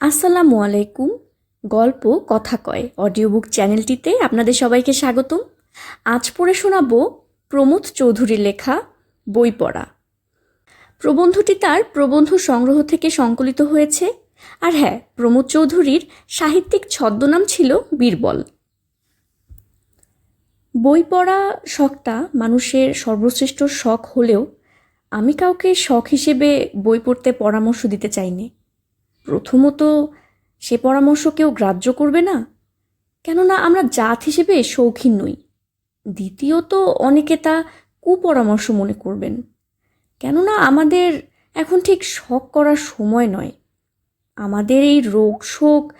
আসসালামু আলাইকুম। গল্প কথা কয় অডিও বুক চ্যানেলটিতে আপনাদের সবাইকে স্বাগতম। আজ পড়ে শোনাবো প্রমোদ চৌধুরীর লেখা বই পড়া। প্রবন্ধটি তার প্রবন্ধ সংগ্রহ থেকে সংকলিত হয়েছে। আর হ্যাঁ প্রমোদ চৌধুরীর সাহিত্যিক ছদ্মনাম ছিল বীরবল। বই পড়া শখটা মানুষের সর্বশ্রেষ্ঠ শখ হলেও আমি কাউকে শখ হিসেবে বই পড়তে পরামর্শ দিতে চাইনি। প্রথমত, সে পরামর্শ কেউ গ্রাহ্য করবে না? কেননা আমরা জাত হিসেবে শৌখিন নই। দ্বিতীয়ত, অনেকে তা কুপরামর্শ মনে করবেন। কেননা আমাদের এখন ঠিক শখ করার সময় নয়। আমাদের এই রোগ শোক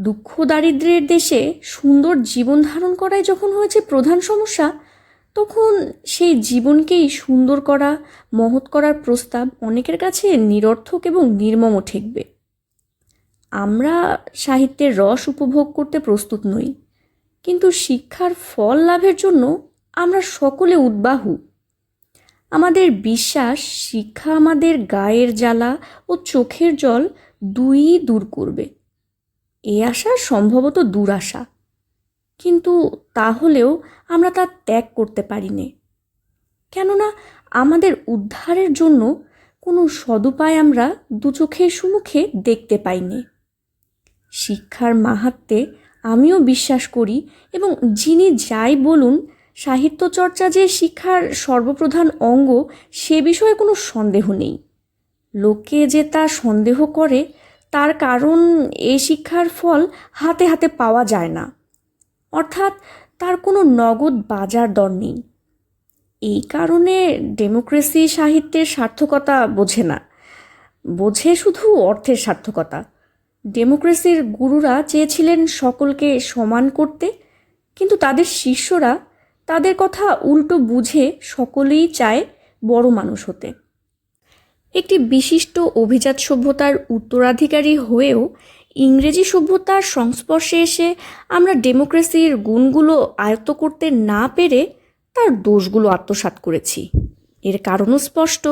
দুঃখ দারিদ্র্যের দেশে সুন্দর জীবন ধারণ করাই যখন হয়েছে প্রধান সমস্যা, তখন সেই জীবনকেই সুন্দর করা, মহৎ করার প্রস্তাব অনেকের কাছে নিরর্থক এবং নির্মম ঠেকবে। আমরা সাহিত্যের রস উপভোগ করতে প্রস্তুত নই, কিন্তু শিক্ষার ফল লাভের জন্য আমরা সকলে উদ্বাহু। আমাদের বিশ্বাস শিক্ষা আমাদের গায়ের জ্বালা ও চোখের জল দুই দূর করবে। এ আশা সম্ভবত দুরাশা কিন্তু তাহলেও আমরা তা ত্যাগ করতে পারি নে কেননা আমাদের উদ্ধারের জন্য কোনো সদুপায় আমরা দু চোখের সম্মুখে দেখতে পাইনি। শিক্ষার মাহাত্মে আমিও বিশ্বাস করি এবং যিনি যাই বলুন সাহিত্য চর্চা যে শিক্ষার সর্বপ্রধান অঙ্গ, সে বিষয়ে কোনো সন্দেহ নেই। লোকে যে তা সন্দেহ করে, তার কারণ এই শিক্ষার ফল হাতে হাতে পাওয়া যায় না। অর্থাৎ তার কোনো নগদ বাজার দর নেই। এই কারণে ডেমোক্রেসি সাহিত্যের সার্থকতা বোঝে না। বোঝে শুধু অর্থের সার্থকতা। ডেমোক্রেসির গুরুরা চেয়েছিলেন সকলকে সমান করতে, কিন্তু তাদের শিষ্যরা তাদের কথা উল্টো বুঝে সকলেই চায় বড় মানুষ হতে। একটি বিশিষ্ট অভিজাত সভ্যতার উত্তরাধিকারী হয়েও ইংরেজি সভ্যতার সংস্পর্শে এসে আমরা ডেমোক্রেসির গুণগুলো আয়ত্ত করতে না পেরে তার দোষগুলো আত্মসাৎ করেছি। এর কারণও স্পষ্ট,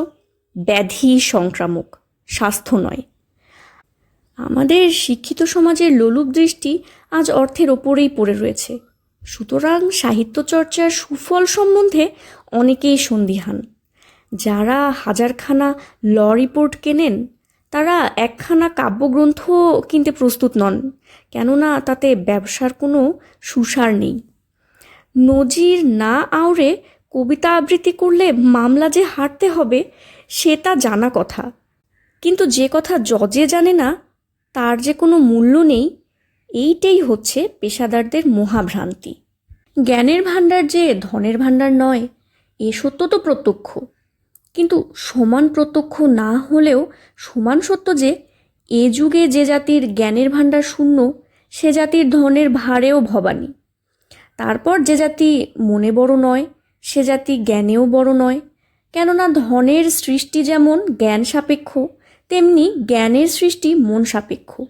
ব্যাধি সংক্রামক, স্বাস্থ্য নয়। আমাদের শিক্ষিত সমাজের লোলুপ দৃষ্টি আজ অর্থের ওপরেই পড়ে রয়েছে। সুতরাং সাহিত্য চর্চার সুফল সম্বন্ধে অনেকেই সন্দিহান। যারা হাজারখানা ল রিপোর্ট কেনেন, তারা একখানা কাব্যগ্রন্থ কিনতে প্রস্তুত নন, কেননা তাতে ব্যবসার কোনো সুসার নেই। নজির না আওড়ে কবিতা আবৃত্তি করলে মামলা যে হারতে হবে, সে তা জানা কথা। কিন্তু যে কথা জজে জানে না তার যে কোনো মূল্য নেই, এইটাই হচ্ছে পেশাদারদের মহাভ্রান্তি। জ্ঞানের ভাণ্ডার যে ধনের ভাণ্ডার নয়, এ সত্য তো প্রত্যক্ষ। কিন্তু সমান প্রত্যক্ষ না হলেও সমান সত্য যে, এ যুগে যে জাতির জ্ঞানের ভাণ্ডার শূন্য, সে জাতির ধনের ভারেও ভবানী। তারপর যে জাতি মনে বড় নয়, সে জাতি জ্ঞানেও বড় নয়। কেননা ধনের সৃষ্টি যেমন জ্ঞান সাপেক্ষ তেমনি জ্ঞানের সৃষ্টি মন সাপেক্ষ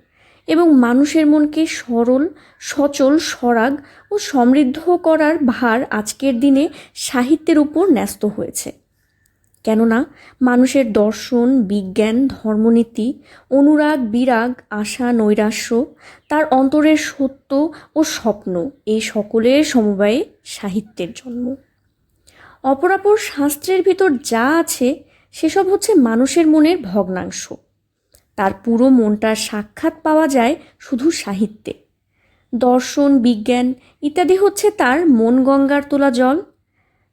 এবং মানুষের মনকে সরল, সচল, সরাগ ও সমৃদ্ধ করার ভার আজকের দিনে সাহিত্যের উপর ন্যস্ত হয়েছে। কেননা মানুষের দর্শন, বিজ্ঞান, ধর্মনীতি, অনুরাগ, বিরাগ, আশা, নৈরাশ্য, তার অন্তরের সত্য ও স্বপ্ন এই সকলের সমবায়ে সাহিত্যের জন্ম। অপরাপর শাস্ত্রের ভিতর যা আছে সেসব হচ্ছে মানুষের মনের ভগ্নাংশ। তার পুরো মনটার সাক্ষাৎ পাওয়া যায় শুধু সাহিত্যে। দর্শন, বিজ্ঞান ইত্যাদি হচ্ছে তার মন গঙ্গার তোলা জল।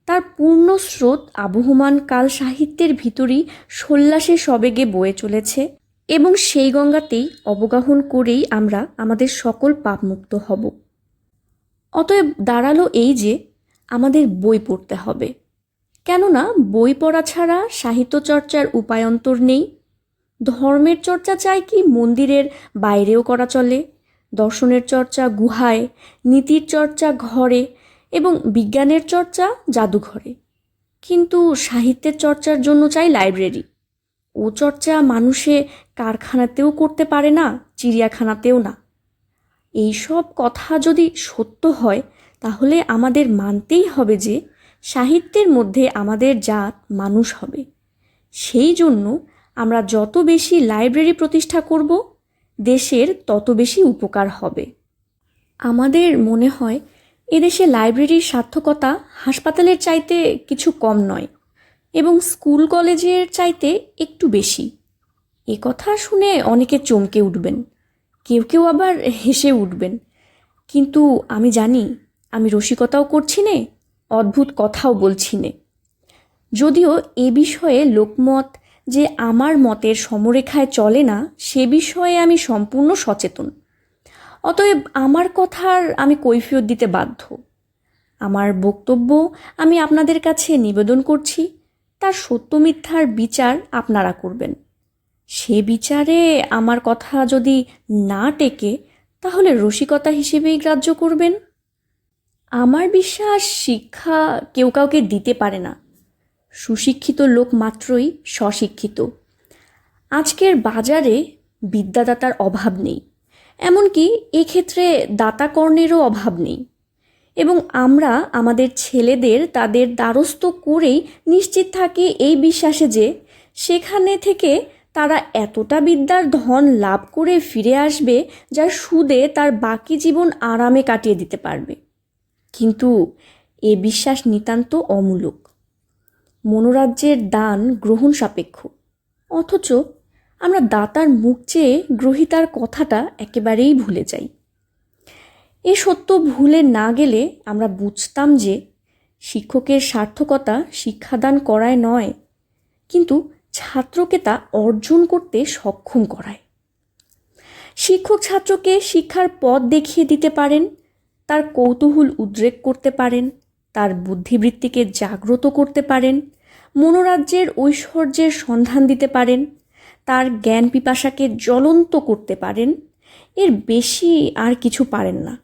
তার পূর্ণ স্রোত আবহমান কাল সাহিত্যের ভিতরই সল্লাসে সবেগে বয়ে চলেছে এবং সেই গঙ্গাতেই অবগাহন করেই আমরা আমাদের সকল পাপমুক্ত হব। অতএব দাঁড়াল এই যে আমাদের বই পড়তে হবে। কেননা বই পড়া ছাড়া সাহিত্য চর্চার উপায়ন্তর নেই। ধর্মের চর্চা চাই কি মন্দিরের বাইরেও করা চলে, দর্শনের চর্চা গুহায়, নীতির চর্চা ঘরে এবং বিজ্ঞানের চর্চা জাদুঘরে। কিন্তু সাহিত্যের চর্চার জন্য চাই লাইব্রেরি। ও চর্চা মানুষে কারখানাতেও করতে পারে না, চিড়িয়াখানাতেও না। এইসব কথা যদি সত্য হয়, তাহলে আমাদের মানতেই হবে যে সাহিত্যের মধ্যে আমাদের জাত মানুষ হবে। সেই জন্য আমরা যত বেশি লাইব্রেরি প্রতিষ্ঠা করব, দেশের তত বেশি উপকার হবে। আমাদের মনে হয়, এদেশে লাইব্রেরির সার্থকতা হাসপাতালের চাইতে কিছু কম নয় এবং স্কুল কলেজের চাইতে একটু বেশি। এ কথা শুনে অনেকে চমকে উঠবেন, কেউ কেউ আবার হেসে উঠবেন। কিন্তু আমি জানি, আমি রসিকতাও করছি নে অদ্ভুত কথাও বলছি নে। যদিও এ বিষয়ে লোকমত যে আমার মতের সমরেখায় চলে না, সে বিষয়ে আমি সম্পূর্ণ সচেতন। অতএব আমার কথার আমি কৈফিয়ত দিতে বাধ্য। আমার বক্তব্য আমি আপনাদের কাছে নিবেদন করছি, তার সত্য মিথ্যার বিচার আপনারা করবেন। সে বিচারে আমার কথা যদি না টেকে, তাহলে রসিকতা হিসেবেই গ্রাহ্য করবেন। আমার বিশ্বাস শিক্ষা কেউ কাউকে দিতে পারে না। সুশিক্ষিত লোক মাত্রই স্বশিক্ষিত। আজকের বাজারে বিদ্যাদাতার অভাব নেই। এমনকি এক্ষেত্রে দাতাকর্ণেরও অভাব নেই। এবং আমরা আমাদের ছেলেদের তাদের দ্বারস্থ করেই নিশ্চিত থাকি এই বিশ্বাসে যে সেখানে থেকে তারা এতটা বিদ্যার ধন লাভ করে ফিরে আসবে, যার সুদে তার বাকি জীবন আরামে কাটিয়ে দিতে পারবে। কিন্তু এ বিশ্বাস নিতান্ত অমূলক। মনোরাজ্যের দান গ্রহণ সাপেক্ষ। অথচ আমরা দাতার মুখ চেয়ে গ্রহিতার কথাটা একেবারেই ভুলে যাই। এ সত্য ভুলে না গেলে আমরা বুঝতাম যে শিক্ষকের সার্থকতা শিক্ষাদান করায় নয়, কিন্তু ছাত্রকে তা অর্জন করতে সক্ষম করায়। শিক্ষক ছাত্রকে শিক্ষার পথ দেখিয়ে দিতে পারেন তার কৌতূহল উদ্রেক করতে পারেন, তার বুদ্ধিবৃত্তিকে জাগ্রত করতে পারেন, মনোরাজ্যের ঐশ্বর্যের সন্ধান দিতে পারেন, তার জ্ঞান পিপাসাকে জ্বলন্ত করতে পারেন, এর বেশি আর কিছু পারেন না।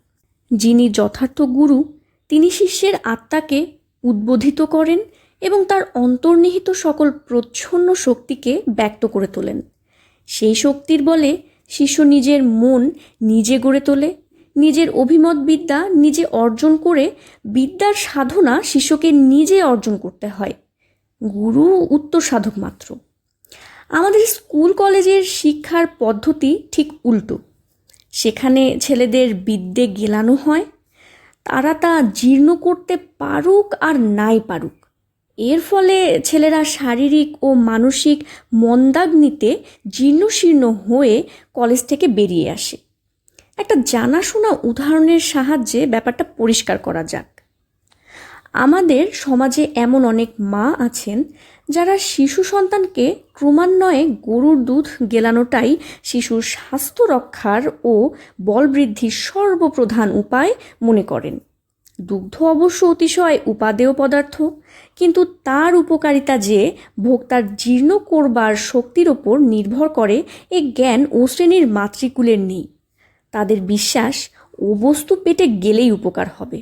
যিনি যথার্থ গুরু, তিনি শিষ্যের আত্মাকে উদ্বোধিত করেন এবং তার অন্তর্নিহিত সকল প্রচ্ছন্ন শক্তিকে ব্যক্ত করে তোলেন। সেই শক্তির বলে শিষ্য নিজের মন নিজে গড়ে তোলে নিজের অভিমত বিদ্যা নিজে অর্জন করে বিদ্যার সাধনা শিষ্যকে নিজে অর্জন করতে হয়। গুরু উত্তর সাধক মাত্র। আমাদের স্কুল কলেজের শিক্ষার পদ্ধতি ঠিক উল্টো। সেখানে ছেলেদের বিদ্যে গেলানো হয়, তারা তা জীর্ণ করতে পারুক আর নাই পারুক। এর ফলে ছেলেরা শারীরিক ও মানসিক মন্দাগ্নিতে জীর্ণশীর্ণ হয়ে কলেজ থেকে বেরিয়ে আসে। একটা জানাশোনা উদাহরণের সাহায্যে ব্যাপারটা পরিষ্কার করা যাক। আমাদের সমাজে এমন অনেক মা আছেন যারা শিশু সন্তানকে ক্রমান্বয়ে গরুর দুধ গেলানোটাই শিশুর স্বাস্থ্য রক্ষার ও বলবৃদ্ধির সর্বপ্রধান উপায় মনে করেন। দুগ্ধ অবশ্য অতিশয় উপাদেয় পদার্থ, কিন্তু তার উপকারিতা যে ভোক্তার জীর্ণ করবার শক্তির ওপর নির্ভর করে এ জ্ঞান ও শ্রেণির মাতৃকুলের নেই। তাদের বিশ্বাস ও বস্তু পেটে গেলেই উপকার হবে।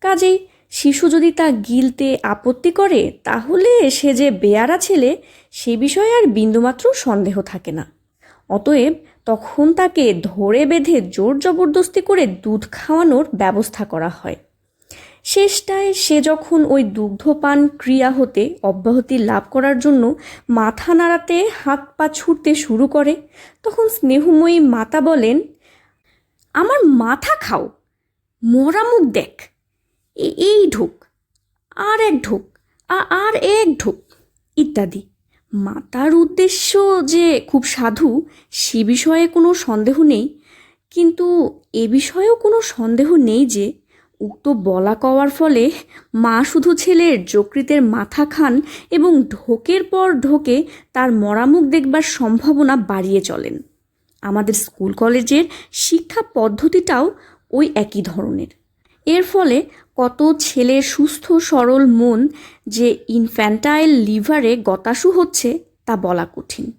কাজেই শিশু যদি তা গিলতে আপত্তি করে, তাহলে সে যে বেয়ারা ছেলে, সে বিষয়ে আর বিন্দুমাত্র সন্দেহ থাকে না। অতএব তখন তাকে ধরে বেঁধে জোর জবরদস্তি করে দুধ খাওয়ানোর ব্যবস্থা করা হয়। শেষটায় সে যখন ওই দুগ্ধপান ক্রিয়া হতে অব্যাহতি লাভ করার জন্য মাথা নাড়াতে হাত পা ছুটতে শুরু করে, তখন স্নেহময়ী মাতা বলেন আমার মাথা খাও। মরা মুখ দেখ। এই ঢোক, আর এক ঢোক আর এক ঢোক, ইত্যাদি। মাতার উদ্দেশ্য যে খুব সাধু, সে বিষয়ে কোনো সন্দেহ নেই। কিন্তু এ বিষয়েও কোনো সন্দেহ নেই যে, উক্ত বলা কওয়ার ফলে মা শুধু ছেলের যকৃতের মাথা খান এবং ঢোকের পর ঢোকে তার মরামুখ দেখবার সম্ভাবনা বাড়িয়ে চলেন। আমাদের স্কুল কলেজের শিক্ষা পদ্ধতিটাও ওই একই ধরনের। এর ফলে কত ছেলের সুস্থ, সরল মন যে ইনফ্যান্টাইল লিভারে গতাসু হচ্ছে তা বলা কঠিন।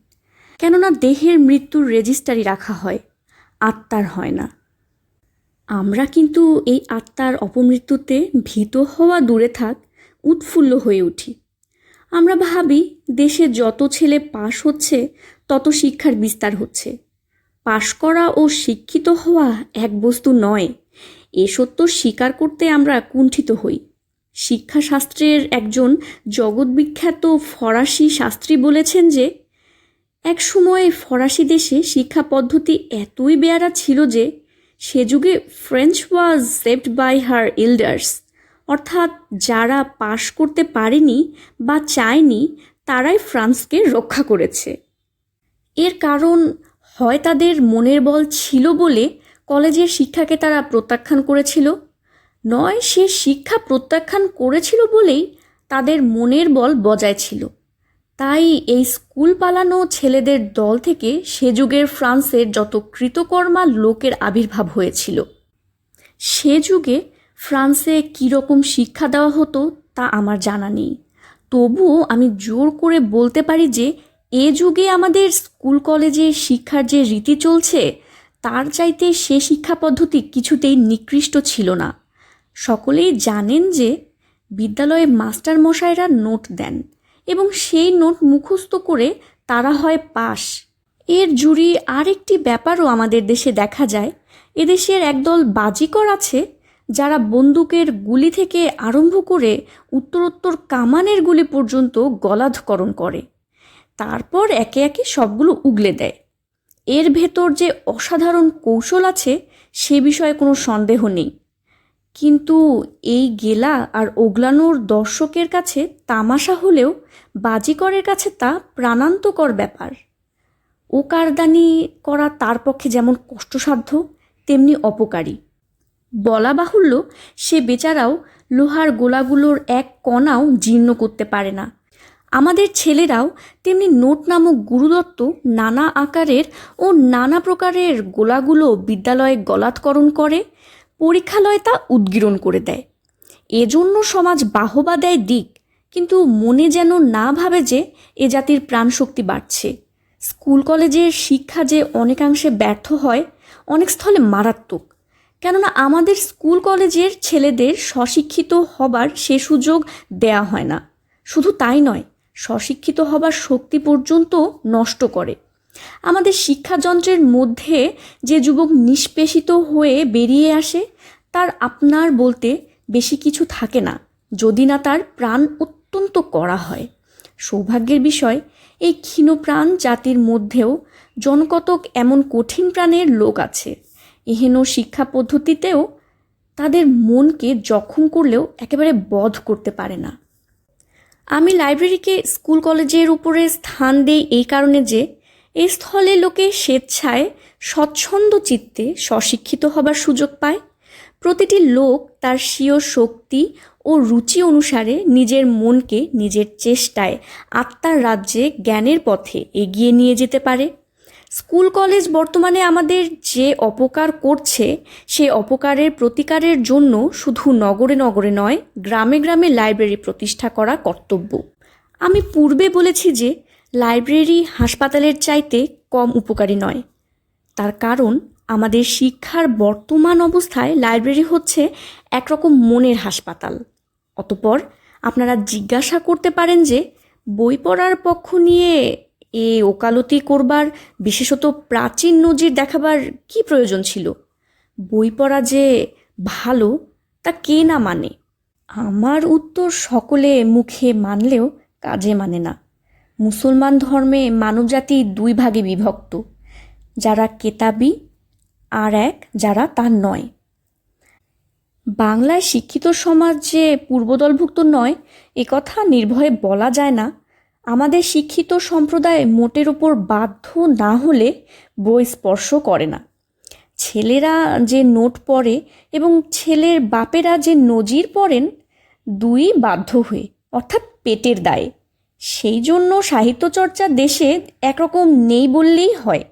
কেননা দেহের মৃত্যুর রেজিস্টারি রাখা হয়, আত্মার হয় না। আমরা কিন্তু এই আত্মার অপমৃত্যুতে ভীত হওয়া দূরে থাক, উৎফুল্ল হয়ে উঠি। আমরা ভাবি দেশে যত ছেলে পাশ হচ্ছে, তত শিক্ষার বিস্তার হচ্ছে। পাশ করা ও শিক্ষিত হওয়া এক বস্তু নয়। এ সত্য স্বীকার করতে আমরা কুণ্ঠিত হই। শিক্ষাশাস্ত্রের একজন জগৎবিখ্যাত ফরাসি শাস্ত্রী বলেছেন যে, এক সময় ফরাসি দেশে শিক্ষা পদ্ধতি এতই বেয়ারা ছিল যে, সে যুগে French was saved by her elders, অর্থাৎ যারা পাশ করতে পারেনি বা চায়নি, তারাই ফ্রান্সকে রক্ষা করেছে। এর কারণ হয় তাদের মনের বল ছিল বলে কলেজের শিক্ষাকে তারা প্রত্যাখ্যান করেছিল? নয়, সে শিক্ষা প্রত্যাখ্যান করেছিল বলেই তাদের মনের বল বজায় ছিল। তাই এই স্কুল পালানো ছেলেদের দল থেকে সে যুগের ফ্রান্সের যত কৃতকর্মা লোকের আবির্ভাব হয়েছিল। সে যুগে ফ্রান্সে কীরকম শিক্ষা দেওয়া হতো তা আমার জানা নেই। তবুও আমি জোর করে বলতে পারি যে এ যুগে আমাদের স্কুল, কলেজে শিক্ষার যে রীতি চলছে, তার চাইতে সে শিক্ষা পদ্ধতি কিছুতেই নিকৃষ্ট ছিল না। সকলেই জানেন যে বিদ্যালয়ে মাস্টার মশাইরা নোট দেন এবং সেই নোট মুখস্থ করে তারা হয় পাশ। এর জুড়ি আরেকটি ব্যাপারও আমাদের দেশে দেখা যায়। এদেশের একদল বাজিকর আছে যারা বন্দুকের গুলি থেকে আরম্ভ করে উত্তরোত্তর কামানের গুলি পর্যন্ত গলাধকরণ করে। তারপর একে একে সবগুলো উগলে দেয়। এর ভেতর যে অসাধারণ কৌশল আছে, সে বিষয়ে কোনো সন্দেহ নেই। কিন্তু এই গেলা আর ওগলানোর দর্শকের কাছে তামাশা হলেও বাজিকরের কাছে তা প্রাণান্তকর ব্যাপার। ও কারদানি করা তার পক্ষে যেমন কষ্টসাধ্য, তেমনি অপকারী। বলা বাহুল্য, সে বেচারাও লোহার গোলাগুলোর এক কণাও জীর্ণ করতে পারে না। আমাদের ছেলেরাও তেমনি নোট নামক গুরুদত্ত নানা আকারের ও নানা প্রকারের গোলাগুলো বিদ্যালয়ে গলাৎকরণ করে, পরীক্ষালয়ে তা উদ্গীরণ করে দেয়। এজন্য সমাজ বাহবা দেয় দিক, কিন্তু মনে যেন না ভাবে যে এ জাতির প্রাণশক্তি বাড়ছে। স্কুল কলেজের শিক্ষা যে অনেকাংশে ব্যর্থ হয়, অনেক স্থলে মারাত্মক। কেননা আমাদের স্কুল কলেজের ছেলেদের স্বশিক্ষিত হবার সে সুযোগ দেয়া হয় না। শুধু তাই নয় স্বশিক্ষিত হবার শক্তি পর্যন্ত নষ্ট করে। আমাদের শিক্ষাযন্ত্রের মধ্যে যে যুবক নিষ্পেষিত হয়ে বেরিয়ে আসে, তার আপনার বলতে বেশি কিছু থাকে না, যদি না তার প্রাণ অত্যন্ত করা হয়। সৌভাগ্যের বিষয়, এই ক্ষীণপ্রাণ জাতির মধ্যেও জনকতক এমন কঠিন প্রাণের লোক আছে। এহেন শিক্ষা পদ্ধতিতেও তাদের মনকে জখম করলেও একেবারে বধ করতে পারে না। আমি লাইব্রেরিকে স্কুল কলেজের উপরে স্থান দেই এই কারণে যে, এই স্থলে লোকে স্বেচ্ছায় স্বচ্ছন্দ চিত্তে স্বশিক্ষিত হবার সুযোগ পায়। প্রতিটি লোক তার স্বীয় শক্তি ও রুচি অনুসারে নিজের মনকে নিজের চেষ্টায়, আত্মার রাজ্যে, জ্ঞানের পথে এগিয়ে নিয়ে যেতে পারে। স্কুল কলেজ বর্তমানে আমাদের যে অপকার করছে সে অপকারের প্রতিকারের জন্য শুধু নগরে নগরে নয়, গ্রামে গ্রামে লাইব্রেরি প্রতিষ্ঠা করা কর্তব্য। আমি পূর্বে বলেছি যে, লাইব্রেরি হাসপাতালের চাইতে কম উপকারী নয়। তার কারণ, আমাদের শিক্ষার বর্তমান অবস্থায় লাইব্রেরি হচ্ছে একরকম মনের হাসপাতাল। অতপর, আপনারা জিজ্ঞাসা করতে পারেন যে, বই পড়ার পক্ষ নিয়ে এ ওকালতি করবার, বিশেষত প্রাচীন নজির দেখাবার কি প্রয়োজন ছিল? বই পড়া যে ভালো, তা কে না মানে? আমার উত্তর সকলে মুখে মানলেও কাজে মানে না। মুসলমান ধর্মে মানবজাতি দুই ভাগে বিভক্ত, যারা কেতাবি আর এক যারা তা নয়। বাংলায় শিক্ষিত সমাজ যে পূর্বদলভুক্ত নয়, এ কথা নির্ভয়ে বলা যায় না। আমাদের শিক্ষিত সম্প্রদায় মোটের ওপর বাধ্য না হলে বই স্পর্শ করে না। ছেলেরা যে নোট পড়ে এবং ছেলের বাপেরা যে নজির পড়েন, দুই বাধ্য হয়ে, অর্থাৎ পেটের দায়ে। সেই জন্য সাহিত্যচর্চা দেশে একরকম নেই বললেই হয়।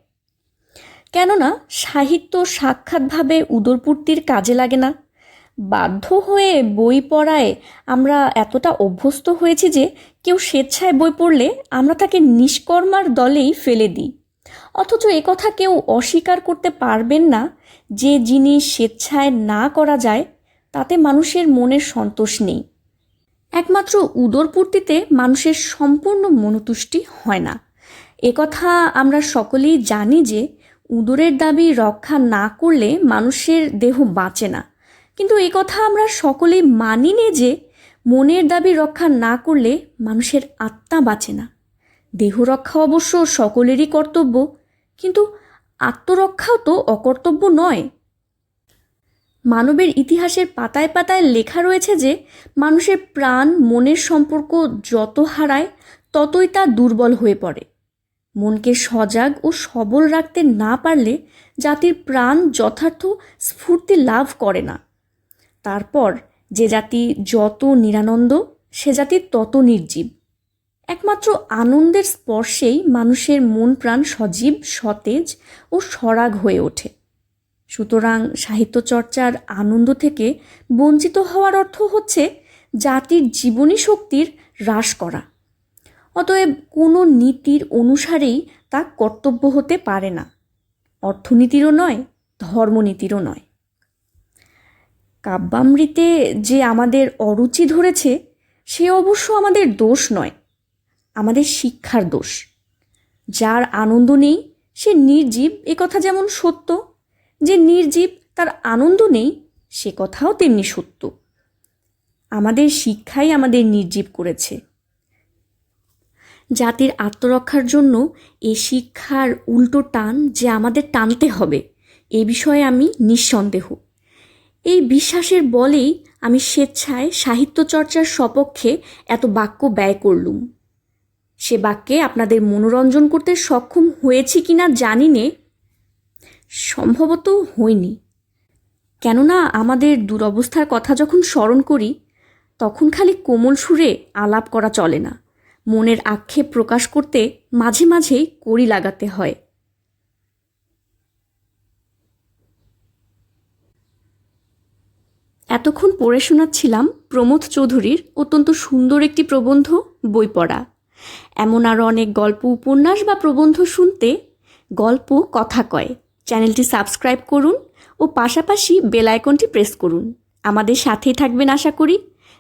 কেননা, সাহিত্য সাক্ষাৎভাবে উদরপূর্তির কাজে লাগে না। বাধ্য হয়ে বই পড়ায় আমরা এতটা অভ্যস্ত হয়েছি যে কেউ স্বেচ্ছায় বই পড়লে আমরা তাকে নিষ্কর্মার দলেই ফেলে দিই। অথচ কথা কেউ অস্বীকার করতে পারবেন না যে জিনিস স্বেচ্ছায় না করা যায়, তাতে মানুষের মনের সন্তোষ নেই। একমাত্র উদরপূর্তিতে মানুষের সম্পূর্ণ মনতুষ্টি হয় না। একথা আমরা সকলেই জানি যে উদরের দাবি রক্ষা না করলে মানুষের দেহ বাঁচে না। কিন্তু এই কথা আমরা সকলেই মানি নে যে মনের দাবি রক্ষা না করলে মানুষের আত্মা বাঁচে না। দেহরক্ষা অবশ্য সকলেরই কর্তব্য, কিন্তু আত্মরক্ষাও তো অকর্তব্য নয়। মানবের ইতিহাসের পাতায় পাতায় লেখা রয়েছে যে মানুষের প্রাণ, মনের সম্পর্ক যত হারায়, ততই তা দুর্বল হয়ে পড়ে। মনকে সজাগ ও সবল রাখতে না পারলে জাতির প্রাণ যথার্থ স্ফূর্তি লাভ করে না। তারপর যে জাতি যত নিরানন্দ, সে জাতি তত নির্জীব। একমাত্র আনন্দের স্পর্শেই মানুষের মন প্রাণ সজীব, সতেজ ও সরাগ হয়ে ওঠে। সুতরাং সাহিত্য চর্চার আনন্দ থেকে বঞ্চিত হওয়ার অর্থ হচ্ছে জাতির জীবনী শক্তির হ্রাস করা। অতএব কোনো নীতির অনুসারেই তা কর্তব্য হতে পারে না। অর্থনীতিরও নয়, ধর্মনীতিরও নয়। কাব্যামৃতে যে আমাদের অরুচি ধরেছে, সে অবশ্য আমাদের দোষ নয়, আমাদের শিক্ষার দোষ। যার আনন্দ নেই, সে নির্জীব এ কথা যেমন সত্য, যে নির্জীব তার আনন্দ নেই, সে কথাও তেমনি সত্য। আমাদের শিক্ষাই আমাদের নির্জীব করেছে। জাতির আত্মরক্ষার জন্য এ শিক্ষার উল্টো টান যে আমাদের টানতে হবে, এ বিষয়ে আমি নিঃসন্দেহ। এই বিশ্বাসের বলেই আমি স্বেচ্ছায় সাহিত্য চর্চার সপক্ষে এত বাক্য ব্যয় করলুম। সে বাক্যে আপনাদের মনোরঞ্জন করতে সক্ষম হয়েছি কিনা জানি নে সম্ভবত হইনি। কেননা আমাদের দুরবস্থার কথা যখন স্মরণ করি, তখন খালি কোমল সুরে আলাপ করা চলে না। মনের আক্ষেপ প্রকাশ করতে মাঝে মাঝেই কড়ি লাগাতে হয়। এতক্ষণ পড়ে শোনাচ্ছিলাম প্রমোদ চৌধুরীর অত্যন্ত সুন্দর একটি প্রবন্ধ, বই পড়া। এমন আরও অনেক গল্প, উপন্যাস বা প্রবন্ধ শুনতে গল্প কথা কয়। চ্যানেলটি সাবস্ক্রাইব করুন ও পাশাপাশি বেল আইকনটি প্রেস করুন। আমাদের সাথেই থাকবেন আশা করি।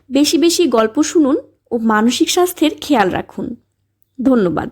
বেশি বেশি গল্প শুনুন ও মানসিক স্বাস্থ্যের খেয়াল রাখুন। ধন্যবাদ।